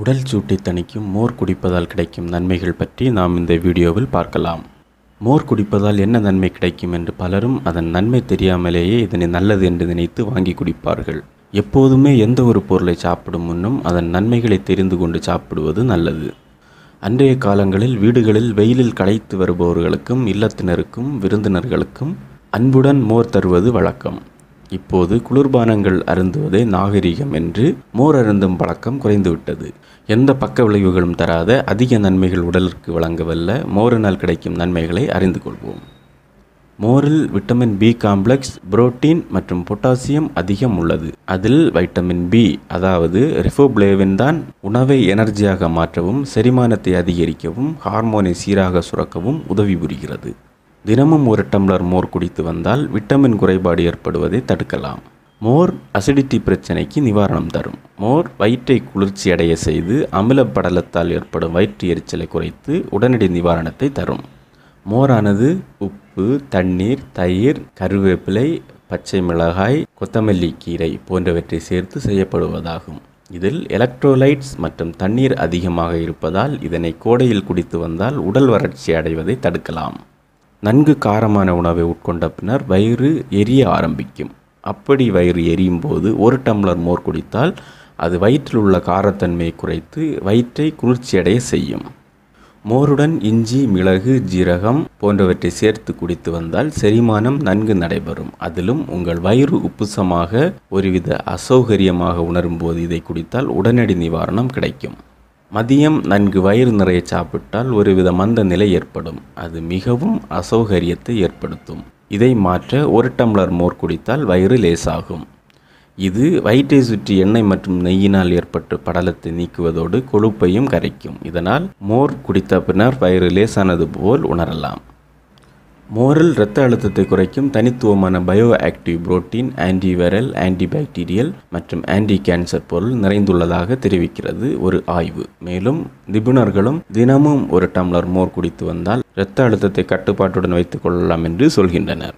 உடல் சூட்டை தணிக்கும் மோர் குடிப்பதால் கிடைக்கும் நன்மைகள் பற்றி நாம் இந்த வீடியோவில் பார்க்கலாம். மோர் குடிப்பதால் என்ன நன்மை கிடைக்கும் என்று பலரும் அதன் நன்மை தெரியாமலேயே இதனை நல்லது என்று நினைத்து வாங்கி குடிப்பார்கள். எப்போதுமே எந்த ஒரு பொருளை சாப்பிடும் முன்னும் அதன் நன்மைகளை தெரிந்து கொண்டு சாப்பிடுவது நல்லது. அன்றைய காலங்களில் வீடுகளில் வெயிலில் களைத்து வருபவர்களுக்கும் இல்லத்தினருக்கும் விருந்தினர்களுக்கும் அன்புடன் மோர் தருவது வழக்கம். இப்போது குளிர்பானங்கள் அருந்துவதே நாகரிகம் என்று மோர் அருந்தும் பழக்கம் குறைந்துவிட்டது. எந்த பக்க விளைவுகளும் தராத அதிக நன்மைகள் உடலுக்கு வழங்கவல்ல மோரினால் கிடைக்கும் நன்மைகளை அறிந்து கொள்வோம். மோரில் விட்டமின் பி காம்ப்ளெக்ஸ் புரோட்டீன் மற்றும் பொட்டாசியம் அதிகம் உள்ளது. அதில் வைட்டமின் பி அதாவது ரிஃபோப்ளேவின் தான் உணவை எனர்ஜியாக மாற்றவும் செரிமானத்தை அதிகரிக்கவும் ஹார்மோனை சீராக சுரக்கவும் உதவி புரிகிறது. தினமும் ஒரு டம்ளர் மோர் குடித்து வந்தால் விட்டமின் குறைபாடு ஏற்படுவதை தடுக்கலாம். மோர் அசிடிட்டி பிரச்சனைக்கு நிவாரணம் தரும். மோர் வயிற்றை குளிர்ச்சி அடைய செய்து அமில படலத்தால் ஏற்படும் வயிற்று எரிச்சலை குறைத்து உடனடி நிவாரணத்தை தரும். மோரானது உப்பு தண்ணீர் தயிர் கருவேப்பிலை பச்சை மிளகாய் கொத்தமல்லி கீரை போன்றவற்றை சேர்த்து செய்யப்படுவதாகும். இதில் எலக்ட்ரோலைட்ஸ் மற்றும் தண்ணீர் அதிகமாக இருப்பதால் இதனை கோடையில் குடித்து வந்தால் உடல் வறட்சி அடைவதை தடுக்கலாம். நன்கு காரமான உணவை உட்கொண்ட பின்னர் வயிறு எரிய ஆரம்பிக்கும். அப்படி வயிறு எரியும் போது ஒரு டம்ளர் மோர் குடித்தால் அது வயிற்றில் உள்ள காரத்தன்மையை குறைத்து வயிற்றை குளிர்ச்சியடைய செய்யும். மோருடன் இஞ்சி மிளகு ஜீரகம் போன்றவற்றை சேர்த்து குடித்து வந்தால் செரிமானம் நன்கு நடைபெறும். அதிலும் உங்கள் வயிறு உப்புசமாக ஒருவித அசௌகரியமாக உணரும் போது இதை குடித்தால் உடனடி நிவாரணம் கிடைக்கும். மதியம் நன்கு வயிறு நிறைய சாப்பிட்டால் ஒருவித மந்த நிலை ஏற்படும். அது மிகவும் அசௌகரியத்தை ஏற்படுத்தும். இதை மாற்ற ஒரு டம்ளர் மோர் குடித்தால் வயிறு லேசாகும். இது வயிற்றை சுற்றி எண்ணெய் மற்றும் நெய்யினால் ஏற்பட்ட படலத்தை நீக்குவதோடு கொழுப்பையும் கரைக்கும். இதனால் மோர் குடித்த பின்னர் வயிறு லேசானது போல் உணரலாம். மோரில் இரத்த அழுத்தத்தை குறைக்கும் தனித்துவமான bio active protein antiviral antibacterial மற்றும் ஆன்டி கேன்சர் பொருள் நிறைந்துள்ளதாக தெரிவிக்கிறது ஒரு ஆய்வு. மேலும் நிபுணர்களும் தினமும் ஒரு டம்ளர் மோர் குடித்து வந்தால் இரத்த அழுத்தத்தை கட்டுப்பாட்டுடன் வைத்துக் கொள்ளலாம் என்று சொல்கின்றனர்.